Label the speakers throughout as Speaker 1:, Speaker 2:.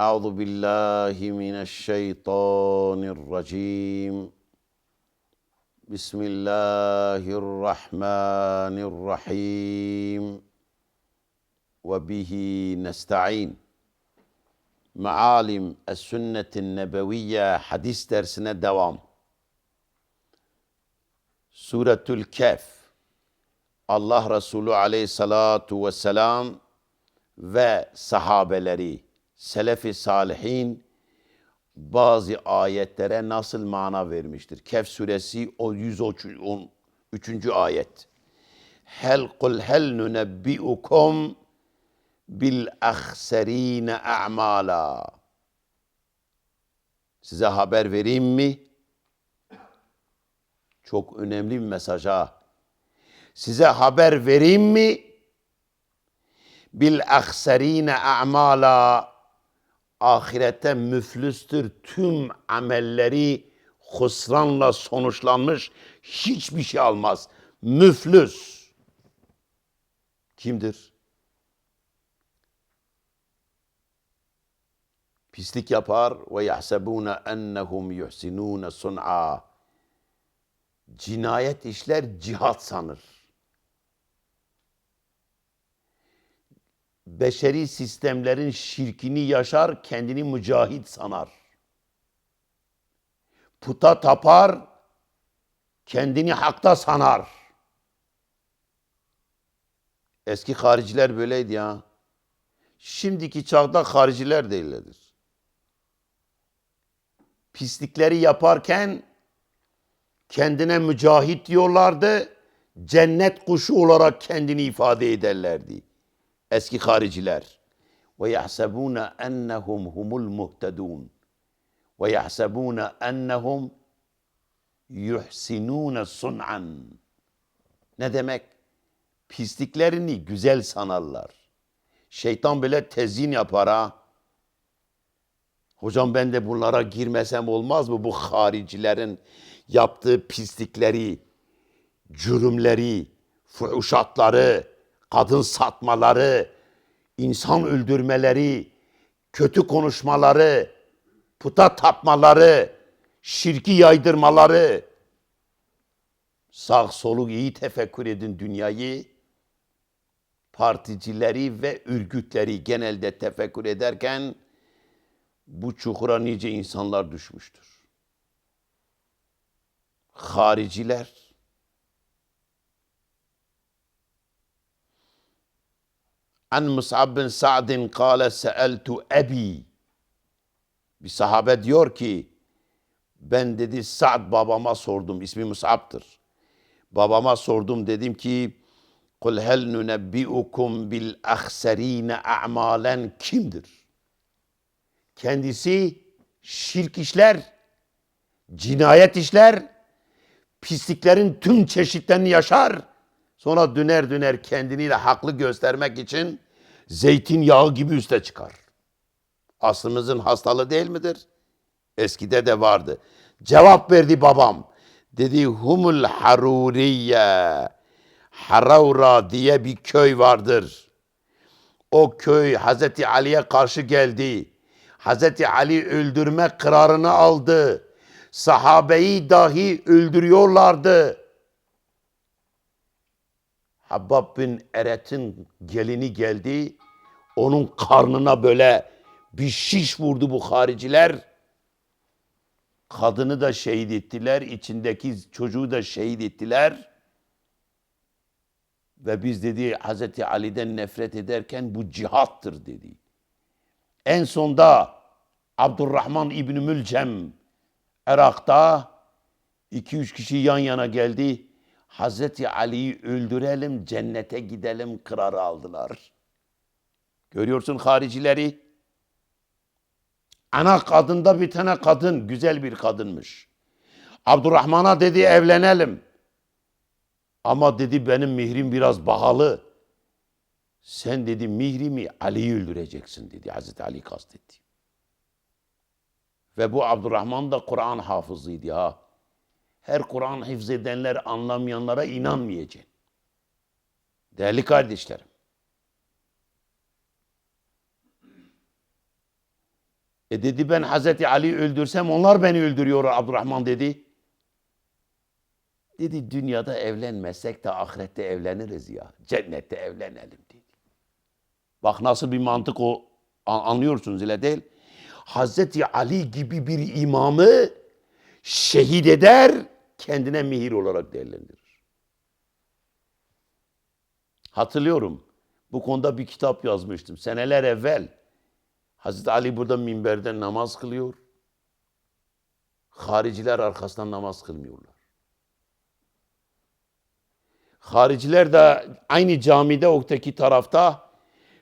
Speaker 1: أعوذ بالله من الشيطان الرجيم بسم الله الرحمن الرحيم وبه نستعين Maalim Es-Sünnetin Nebeviye hadis dersine devam. Suretül Kehf Allah Resulü aleyhissalatu vesselam ve sahabeleri, selefi salihin bazı ayetlere nasıl mana vermiştir? Kehf suresi o 113. ayet. Hel kul hel nunebbiukum bil ahserine a'mala. Size haber vereyim mi? Çok önemli bir mesaj ha. Size haber vereyim mi? Bil ahserine a'mala. Ahirette müflüstür tüm amelleri husranla sonuçlanmış hiçbir şey almaz. Müflüs. Kimdir? pislik yapar ve yahsebune ennehum yuhsinun sun'a. Cinayet işler cihat sanır. Beşeri sistemlerin şirkini yaşar, kendini mücahit sanar. Puta tapar, kendini hakta sanar. Eski hariciler böyleydi ya. Şimdiki çağda hariciler değillerdir pislikleri yaparken kendine mücahit diyorlardı. Cennet kuşu olarak kendini ifade ederlerdi. Eski hariciler. Ve yahsebune ennehum humul muhtedun. Ve yahsebune ennehum yuhsinune sun'an. Ne demek? Pisliklerini güzel sanarlar. Şeytan bile tezyin yapar ha. Hocam ben de bunlara girmesem olmaz mı? Bu haricilerin yaptığı pislikleri, cürümleri, fuhuşatları, kadın satmaları, insan öldürmeleri, kötü konuşmaları, puta tapmaları, şirki yaydırmaları. Sağ soluk iyi tefekkür edin dünyayı. Particileri ve örgütleri genelde tefekkür ederken bu çukura nice insanlar düşmüştür. Hariciler An Mus'ab bin Sa'din kâle se'eltu ebi Bir sahabe diyor ki ben dedi Sa'd babama sordum. İsmi Mus'ab'tır. Babama sordum dedim ki Kul hel nunebbiukum bil ahserine a'malen kimdir? kendisi şirk işler, cinayet işler, pisliklerin tüm çeşitlerini yaşar. Sonra döner döner kendiniyle haklı göstermek için zeytinyağı gibi üste çıkar. Aslımızın hastalığı değil midir? Eskide de vardı. Cevap verdi babam. Dedi humul haruriye. Haravra diye bir köy vardır. O köy Hazreti Ali'ye karşı geldi. Hazreti Ali öldürme kararını aldı. Sahabeyi dahi öldürüyorlardı. Habbab bin Eret'in gelini geldi. Onun karnına böyle bir şiş vurdu bu hariciler. Kadını da şehit ettiler. içindeki çocuğu da şehit ettiler. Ve biz dedi Hazreti Ali'den nefret ederken bu cihattır dedi. En sonda Abdurrahman İbni Mülcem Irak'ta iki üç kişi yan yana geldi. Hazreti Ali'yi öldürelim, cennete gidelim kararı aldılar. Görüyorsun haricileri. Ana kadında bir tane kadın, güzel bir kadınmış. Abdurrahman'a dedi evlenelim. Ama dedi benim mihrim biraz bahalı. Sen dedi mihrimi Ali'yi öldüreceksin dedi. Hazreti Ali kastetti. Ve bu Abdurrahman da Kur'an hafızıydı ha. Her Kur'an hifz edenler anlamayanlara inanmayacaksın. Değerli kardeşlerim. E dedi ben Hazreti Ali öldürsem onlar beni öldürüyor Abdurrahman dedi. Dedi dünyada evlenmezsek de ahirette evleniriz ya. Cennette evlenelim dedi. Bak nasıl bir mantık o an- anlıyorsunuz ile değil. Hazreti Ali gibi bir imamı şehit eder, kendine mihir olarak değerlendirir. Hatırlıyorum. Bu konuda bir kitap yazmıştım. Seneler evvel Hazreti Ali burada minberden namaz kılıyor. Hariciler arkasından namaz kılmıyorlar. Hariciler de aynı camide öteki tarafta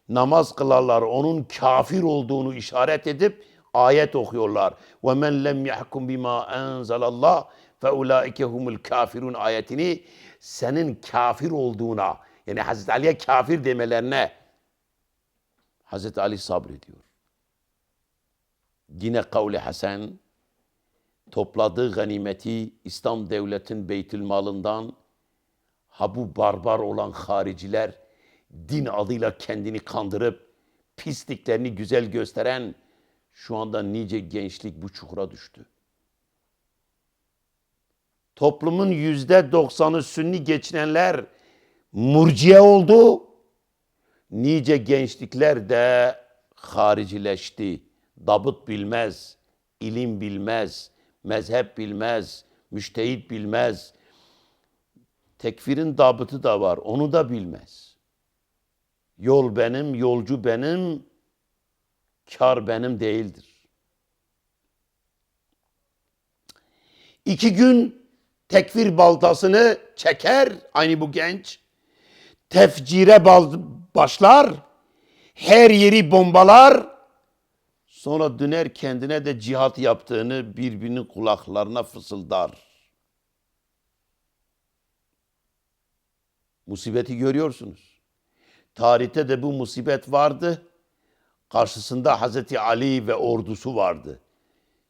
Speaker 1: namaz kılarlar. Onun kafir olduğunu işaret edip ayet okuyorlar. Ve men lem yahkum bima enzelallah fe ulaike humul kafirun ayetini senin kafir olduğuna yani Hazreti Ali'ye kafir demelerine Hazreti Ali sabrediyor. Yine kavli Hasan topladığı ganimeti İslam devletin beytül malından ha bu barbar olan hariciler din adıyla kendini kandırıp pisliklerini güzel gösteren şu anda nice gençlik bu çukura düştü. Toplumun yüzde doksanı sünni geçinenler murciye oldu. Nice gençlikler de haricileşti. Dabıt bilmez, ilim bilmez, mezhep bilmez, müştehit bilmez. Tekfirin dabıtı da var, onu da bilmez. Yol benim, yolcu benim, kar benim değildir. İki gün tekfir baltasını çeker aynı bu genç. Tefcire başlar. Her yeri bombalar. Sonra döner kendine de cihat yaptığını birbirinin kulaklarına fısıldar. Musibeti görüyorsunuz. Tarihte de bu musibet vardı. Karşısında Hazreti Ali ve ordusu vardı.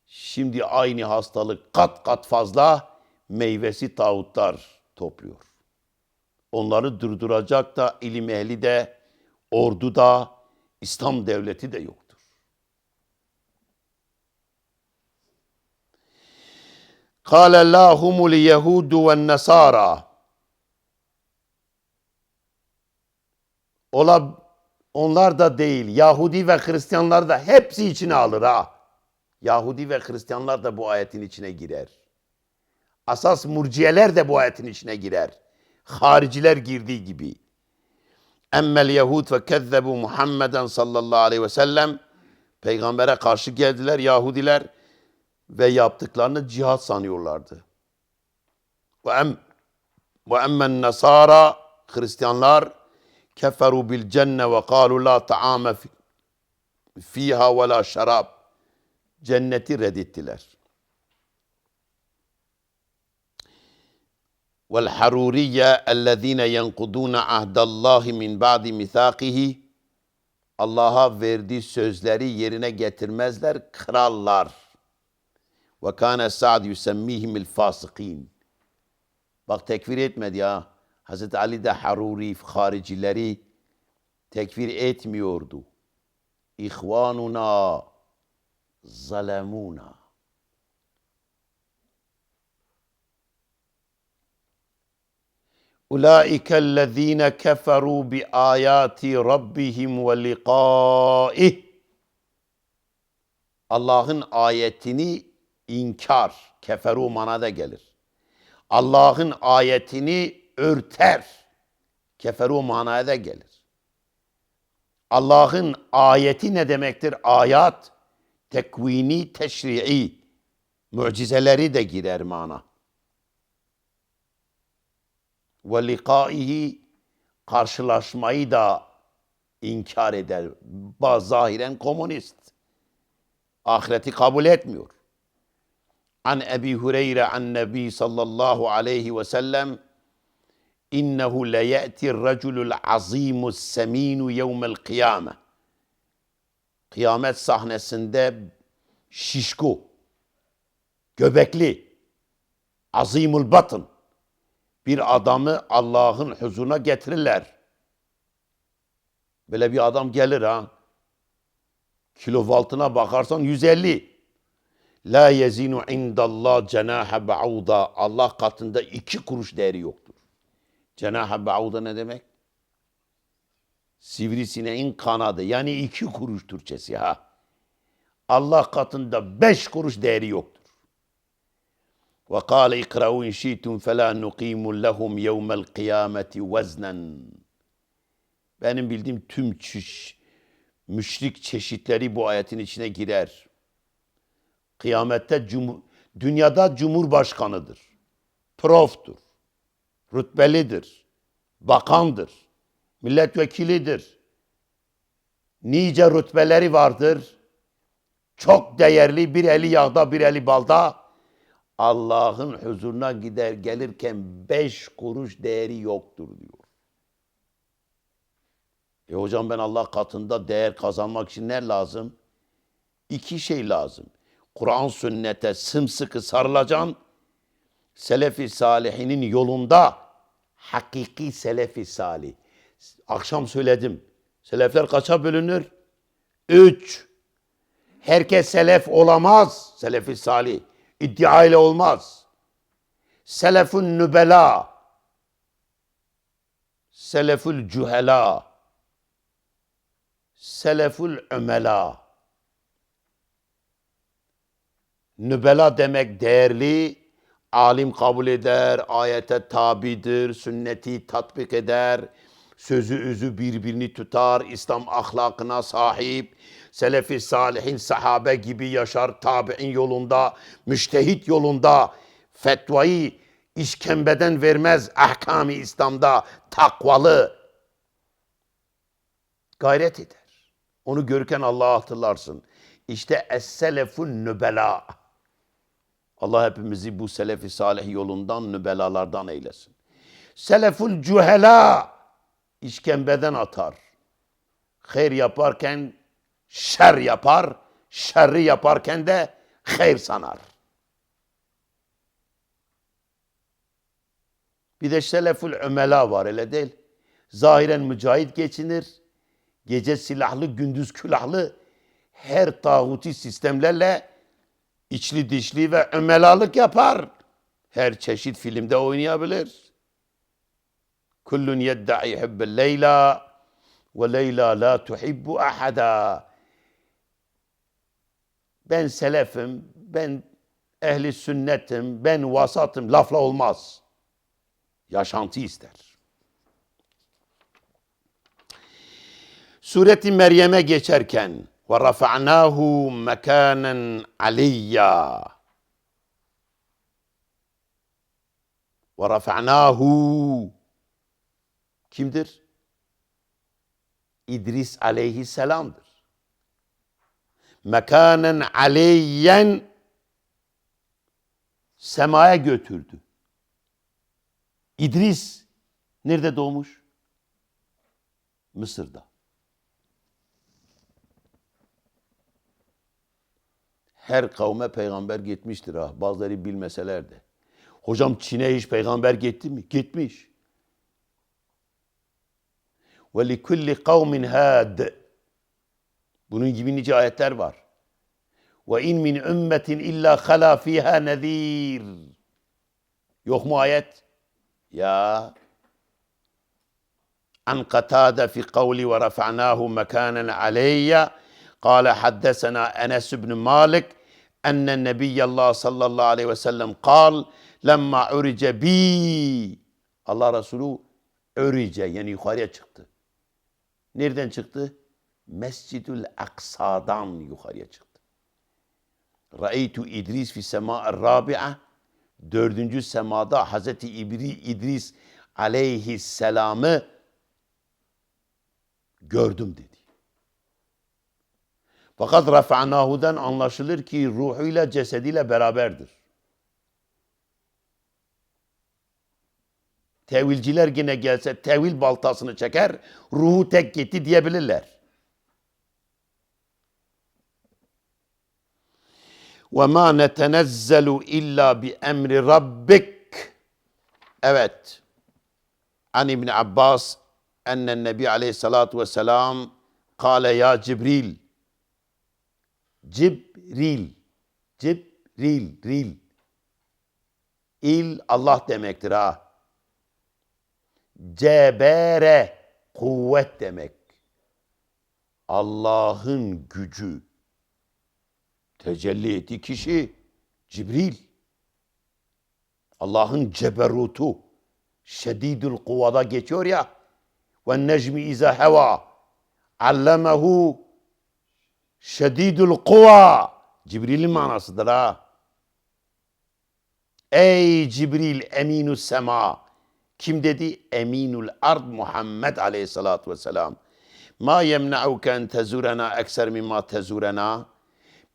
Speaker 1: Şimdi aynı hastalık kat kat fazla meyvesi tağutlar topluyor. Onları durduracak da ilim ehli de, ordu da, İslam devleti de yoktur. قال لا هم اليهود والنصارى Ola, onlar da değil. Yahudi ve Hristiyanlar da hepsi içine alır ha. Yahudi ve Hristiyanlar da bu ayetin içine girer. Asas murciyeler de bu ayetin içine girer. Hariciler girdiği gibi. Emmel Yahud ve kezzebu Muhammeden sallallahu aleyhi ve sellem Peygamber'e karşı geldiler Yahudiler ve yaptıklarını cihat sanıyorlardı. Ve em ve emmen nasara Hristiyanlar keferu bil cenne ve kalu la ta'ame fi- fiha ve la şarab. Cenneti reddettiler. والحرورية الذين ينقضون عهد الله من بعد ميثاقه Allah'a verdiği sözleri yerine getirmezler, krallar. Ve kâne Sa'd yusemmihimil fasıkîn. Bak tekfir etmedi ya. Hazreti Ali de Haruri, haricileri tekfir etmiyordu. İhvanuna zalemuna. أولئك الذين كفروا بآيات ربهم ولقائه Allah'ın ayetini inkar, keferu manada gelir. Allah'ın ayetini örter, keferu manaya da gelir. Allah'ın ayeti ne demektir? Ayat, tekvini, teşri'i, mucizeleri de girer mana. Ve likaihi, karşılaşmayı da inkar eder. Zahiren komünist. Ahireti kabul etmiyor. An Ebi Hureyre an Nebi sallallahu aleyhi ve sellem innehu le ye'ti raculul azimus seminu yevmel kıyame. Kıyamet sahnesinde şişko, göbekli, azimul batın bir adamı Allah'ın huzuruna getirirler. Böyle bir adam gelir ha. Kilovoltuna bakarsan 150. La yezinu indallah cenahe ba'uda. Allah katında iki kuruş değeri yoktur. Cenahe ba'uda ne demek? Sivrisineğin kanadı. Yani iki kuruş Türkçesi ha. Allah katında beş kuruş değeri yoktur. Kâle ikra'u in şi'tum felâ nuqimu lehum yevmel kıyameti veznen. Benim bildiğim tüm çüş, müşrik çeşitleri bu ayetin içine girer. Kıyamette cumhur, dünyada cumhurbaşkanıdır. Proftur. Rütbelidir. Bakandır. Milletvekilidir. Nice rütbeleri vardır. Çok değerli bir eli yağda bir eli balda. Allah'ın huzuruna gider gelirken beş kuruş değeri yoktur diyor. E hocam ben Allah katında değer kazanmak için ne lazım? İki şey lazım. Kur'an sünnete sımsıkı sarılacaksın. Selefi salihinin yolunda hakiki selefi salih. Akşam söyledim. Selefler kaça bölünür? Üç. Herkes selef olamaz. Selefi salih. İddia ile olmaz. Selefun nübela. Seleful cühela. Seleful ömela. Nübela demek değerli, alim kabul eder, ayete tabidir, sünneti tatbik eder, sözü üzü birbirini tutar, İslam ahlakına sahip, selefi salihin sahabe gibi yaşar, tabi'in yolunda, müştehit yolunda, fetvayı işkembeden vermez ahkami İslam'da takvalı gayret eder. Onu görürken Allah'ı hatırlarsın. İşte es-selefun nübela. Allah hepimizi bu selefi salih yolundan nübelalardan eylesin. Seleful cühela işkembeden atar. Hayır yaparken şer yapar, şerri yaparken de hayır sanar. Bir de seleful ömela var öyle değil. Zahiren mücahit geçinir. Gece silahlı, gündüz külahlı her tağuti sistemlerle içli dişli ve ömelalık yapar. Her çeşit filmde oynayabilir. Kullun yedda'i hubbel Leyla ve Leyla la tuhibbu ahada. Ben selefim, ben ehli sünnetim, ben vasatım lafla olmaz. Yaşantı ister. Sureti Meryem'e geçerken ve rafa'nahu mekanen aliyya. Ve rafa'nahu kimdir? İdris aleyhisselamdır. Mekanen aleyyen semaya götürdü. İdris nerede doğmuş? Mısır'da. Her kavme peygamber gitmiştir ha. Bazıları bilmeseler de. Hocam Çin'e hiç peygamber gitti mi? Gitmiş. Ve li kulli kavmin had. Bunun gibi nice ayetler var. Ve in min ümmetin illa hala fiha nezir. Yok mu ayet? Ya. An qatada fi kavli ve rafa'nahu mekanen aleyya. قال حدثنا أنس بن مالك أن النبي الله صلى الله عليه وسلم قال لما عرج بي Allah Resulü örice yani yukarıya çıktı. Nereden çıktı? Mescidül Aksa'dan yukarıya çıktı. Ra'eytu İdris fi sema rabi'a dördüncü semada Hazreti İbri İdris aleyhisselamı gördüm dedi. Fakat rafa'nahu'dan anlaşılır ki ruhuyla cesediyle beraberdir. Tevilciler yine gelse tevil baltasını çeker, ruhu tek gitti diyebilirler. Ve ma netenezzelu illa bi emri rabbik. Evet. An İbn Abbas enne Nebi aleyhissalatu vesselam kale ya Cibril. Cibril. Cibril. Ril. İl Allah demektir ha. Cebere kuvvet demek. Allah'ın gücü, Tecelli ettiği kişi Cibril. Allah'ın ceberutu. Şedidül kuvada geçiyor ya. Ve necmi iza heva. Allemehu şedidül kuva. Cibril'in manasıdır ha. Ey Cibril eminü sema. Kim dedi? Eminül ard Muhammed aleyhissalatu vesselam. Ma yemna'uke en tezurena ekser mimma tezurena.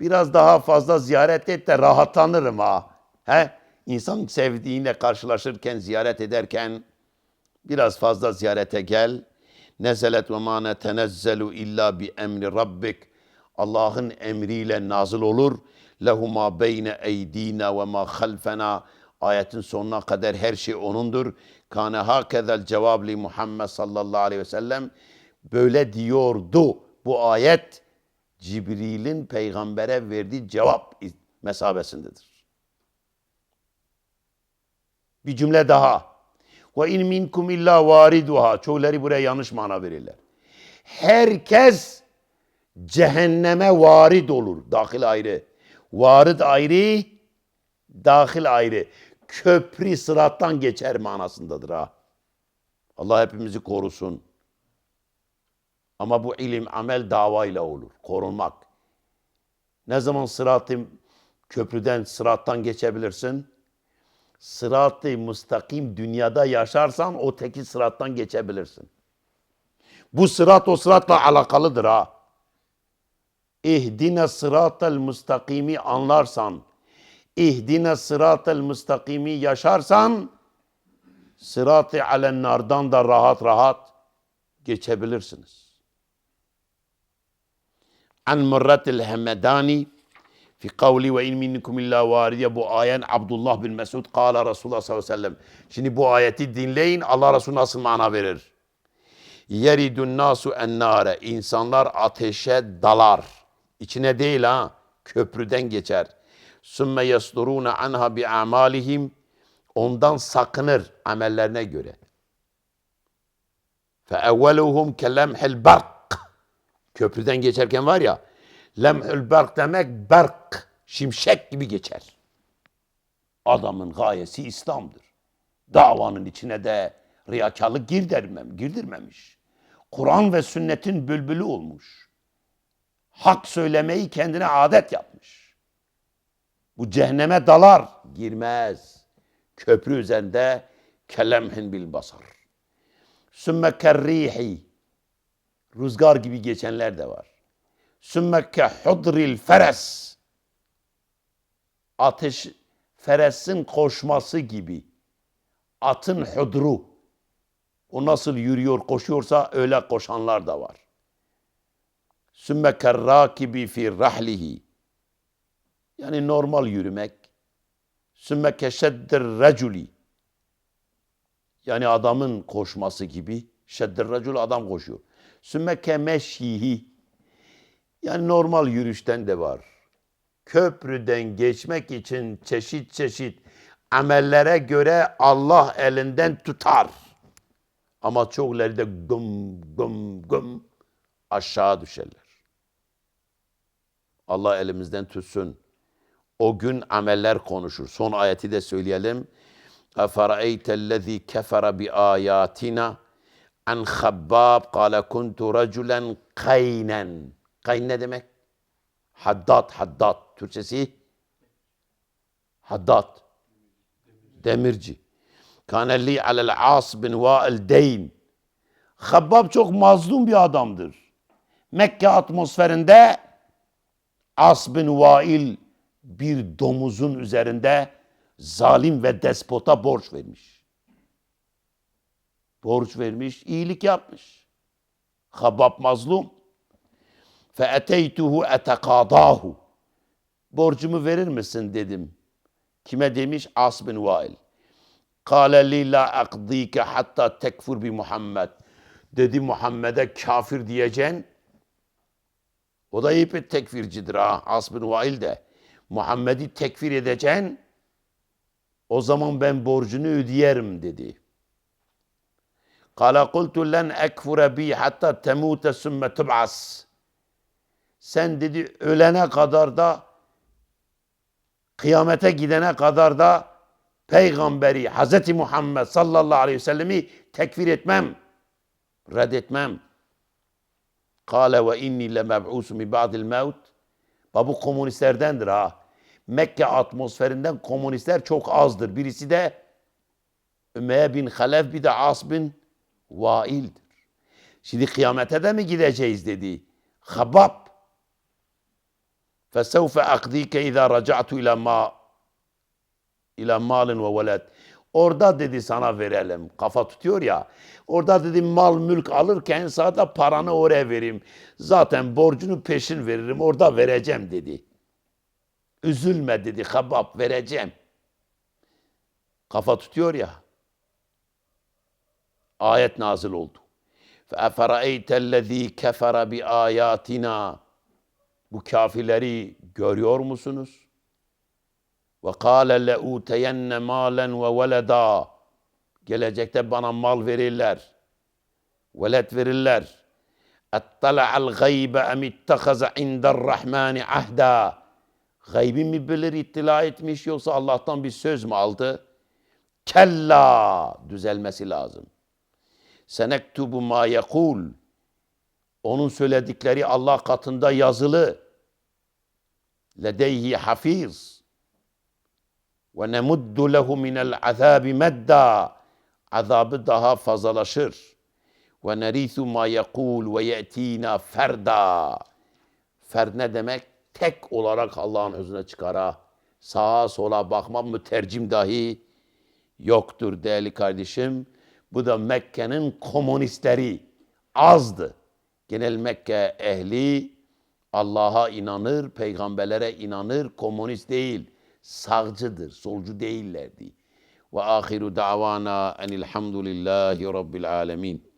Speaker 1: Biraz daha fazla ziyaret et de rahatlanırım ha. He? İnsan sevdiğiyle karşılaşırken, ziyaret ederken biraz fazla ziyarete gel. Nezelet ve ma netenezzelu illa bi emri rabbik. Allah'ın emriyle nazıl olur. Lehu ma beyne eydina ve ma halfena. Ayetin sonuna kadar her şey O'nundur. Kâne hâkezel cevab li Muhammed sallallahu aleyhi ve sellem. Böyle diyordu. Bu ayet Cibril'in peygambere verdiği cevap mesabesindedir. Bir cümle daha. Ve in minkum illa variduha. Çoğuları buraya yanlış mana verirler. Herkes cehenneme varid olur. Dahil ayrı. Varid ayrı, dahil ayrı. Köprü sırattan geçer manasındadır ha. Allah hepimizi korusun. Ama bu ilim, amel davayla olur. Korunmak. Ne zaman sıratı köprüden, sırattan geçebilirsin? Sırat-ı müstakim dünyada yaşarsan o teki sırattan geçebilirsin. Bu sırat o sıratla alakalıdır ha. İhdine sıratel müstakimi anlarsan, ihdine sıratel müstakimi yaşarsan, sırat-ı alennardan da rahat rahat geçebilirsiniz. An Murratil Hemedani fi kavli ve in minkum illa varidiye bu ayen Abdullah bin Mesud kâle Resulullah sallallahu aleyhi ve sellem. Şimdi bu ayeti dinleyin Allah Resulü nasıl mana verir. Yeridun nasu ennare. İnsanlar ateşe dalar. İçine değil ha. Köprüden geçer. Sümme yasdurune anha bi amalihim. Ondan sakınır amellerine göre. Fe evveluhum ke lemhil bark. Köprüden geçerken var ya. Lemhül bark demek bark. Şimşek gibi geçer. Adamın gayesi İslam'dır. Davanın içine de riyakarlık girdirmem, girdirmemiş. Kur'an ve sünnetin bülbülü olmuş. Hak söylemeyi kendine adet yapmış. Bu cehenneme dalar, girmez. Köprü üzerinde kelemhin bil basar. Sümme kerrihi. Rüzgar gibi geçenler de var. Sümme ke hudril feres. Ateş, feresin koşması gibi. Atın hudru. O nasıl yürüyor, koşuyorsa öyle koşanlar da var. Sümme kerrakibi fi rahlihi. Yani normal yürümek. Sümme keşeddir reculi. Yani adamın koşması gibi. Şeddir recul adam koşuyor. Sümme kemeşhihi. Yani normal yürüyüşten de var. Köprüden geçmek için çeşit çeşit amellere göre Allah elinden tutar. Ama çoğuları da gım gım gım aşağı düşerler. Allah elimizden tutsun. O gün ameller konuşur. Son ayeti de söyleyelim. اَفَرَأَيْتَ الَّذ۪ي كَفَرَ بِآيَاتِنَا an Habbab kâle kuntu raculen kaynen. Kayn ne demek? Haddad, haddad. Türkçesi haddad. Demirci. Kanelli alel as bin va'il deyn. Habbab çok mazlum bir adamdır. Mekke atmosferinde As bin Vail bir domuzun üzerinde zalim ve despota borç vermiş. Borç vermiş, iyilik yapmış. Habab mazlum. Fe eteytuhu etekadahu. Borcumu verir misin dedim. Kime demiş? As bin Vail. Kale li la akdike hatta tekfur bi Muhammed. Dedi Muhammed'e kafir diyeceksin. O da iyi bir tekfircidir ha. As bin Vail de. Muhammed'i tekfir edeceksin. O zaman ben borcunu ödeyerim dedi. Kala kultu len ekfure bi hatta temute sümme tub'as. Sen dedi ölene kadar da kıyamete gidene kadar da peygamberi Hz. Muhammed sallallahu aleyhi ve sellemi tekfir etmem. Reddetmem. Kale ve inni le meb'usu mi ba'dil mevt. Bu komünistlerdendir ha. Mekke atmosferinden komünistler çok azdır. Birisi de Ümeyye bin Halef bir de As bin Vail'dir. Şimdi kıyamete de mi gideceğiz dedi. Habab. فَسَوْفَ اَقْدِيكَ اِذَا رَجَعْتُ اِلَى مَا اِلَى مَالٍ وَوَلَدٍ Orada dedi sana verelim. Kafa tutuyor ya. Orada dedi mal mülk alırken sana da paranı oraya vereyim. Zaten borcunu peşin veririm. Orada vereceğim dedi. Üzülme dedi. Habab vereceğim. Kafa tutuyor ya. Ayet nazil oldu. فَاَفَرَأَيْتَ الَّذ۪ي كَفَرَ بِآيَاتِنَا Bu kafirleri görüyor musunuz? Ve kâle le'ûteyenne mâlen ve veleda. Gelecekte bana mal verirler. Velet verirler. Ettala'al gaybe em ittehaze inderrahmani ahda. Gaybi mi bilir ittila etmiş yoksa Allah'tan bir söz mü aldı? Kella düzelmesi lazım. Senektubu ma yekul. Onun söyledikleri Allah katında yazılı. Ledeyhi hafiz. Ve nemuddu lehu minel azabi medda. Azabı daha fazlalaşır. Ve nerithu ma yekul ve ye'tina ferda. Ferd ne demek? Tek olarak Allah'ın özüne çıkara. Sağa sola bakmam mütercim dahi yoktur değerli kardeşim. Bu da Mekke'nin komünistleri azdı. Genel Mekke ehli Allah'a inanır, peygamberlere inanır, komünist değil, sağcıdır, solcu değillerdi. Ve ahiru davana enilhamdülillahi rabbil alemin.